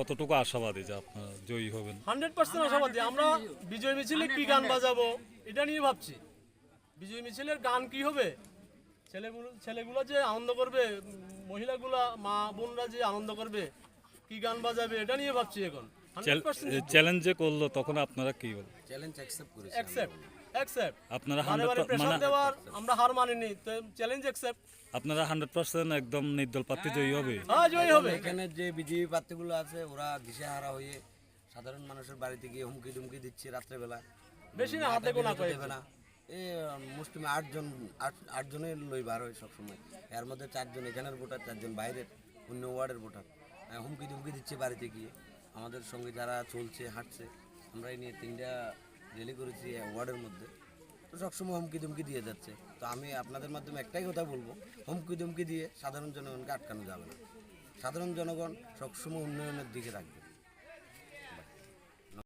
কতটুকু আশাবাদী যে আপনারা জয়ী হবেন? হান্ড্রেড পার্সেন্ট আশাবাদী। আমরা বিজয় মিছিলে কি গান বাজাবো, এটা নিয়ে ভাবছি। বিজয় মিছিলের গান কি হবে? ছেলেগুলো ছেলেগুলো যে আনন্দ করবে, মহিলাগুলা, মা বোনরা যে আনন্দ করবে, কি গান বাজাবে, এটা নিয়ে ভাবছি এখন। চ্যালেঞ্জ যে করল তখন আপনারা কি বলেন চ্যালেঞ্জ অ্যাকসেপ্ট করেছি অ্যাকসেপ্ট অ্যাকসেপ্ট আপনারা বারে হান্ড্রেড বারে প্রেশার মানে দেওয়ার আমরা হার মানিনি তো চ্যালেঞ্জ অ্যাকসেপ্ট আপনারা হান্ড্রেড পার্সেন্ট একদম নির্দল প্রার্থী জয়ী হবে। হ্যাঁ জয় হবে। এখানে যে বিজেপি প্রার্থীগুলো আছে ওরা দিশেহারা হয়ে সাধারণ মানুষের বাড়িতে গিয়ে হুমকি দুমকি দিচ্ছে রাত্রেবেলা। বেশি না হাতে গোনা কয়েক না। এ মুসলিমে আটজন আট আটজনের লই বার হয় সবসময়। এর মধ্যে চারজন এখানের ভোটার চারজন বাইরের অন্য ওয়ার্ডের ভোটার। হুমকি দুমকি দিচ্ছে বাড়িতে গিয়ে। আমাদের সঙ্গে যারা চলছে, হাঁটছে আমরা এই নিয়ে তিনটা রেলি করেছি ওয়ার্ডের মধ্যে। তো সবসময় হুমকি ধুমকি দিয়ে যাচ্ছে। তো আমি আপনাদের মাধ্যমে একটাই কথা বলব, হুমকি ধুমকি দিয়ে সাধারণ জনগণকে আটকানো যাবে না। সাধারণ জনগণ সবসময় উন্নয়নের দিকে রাখবে।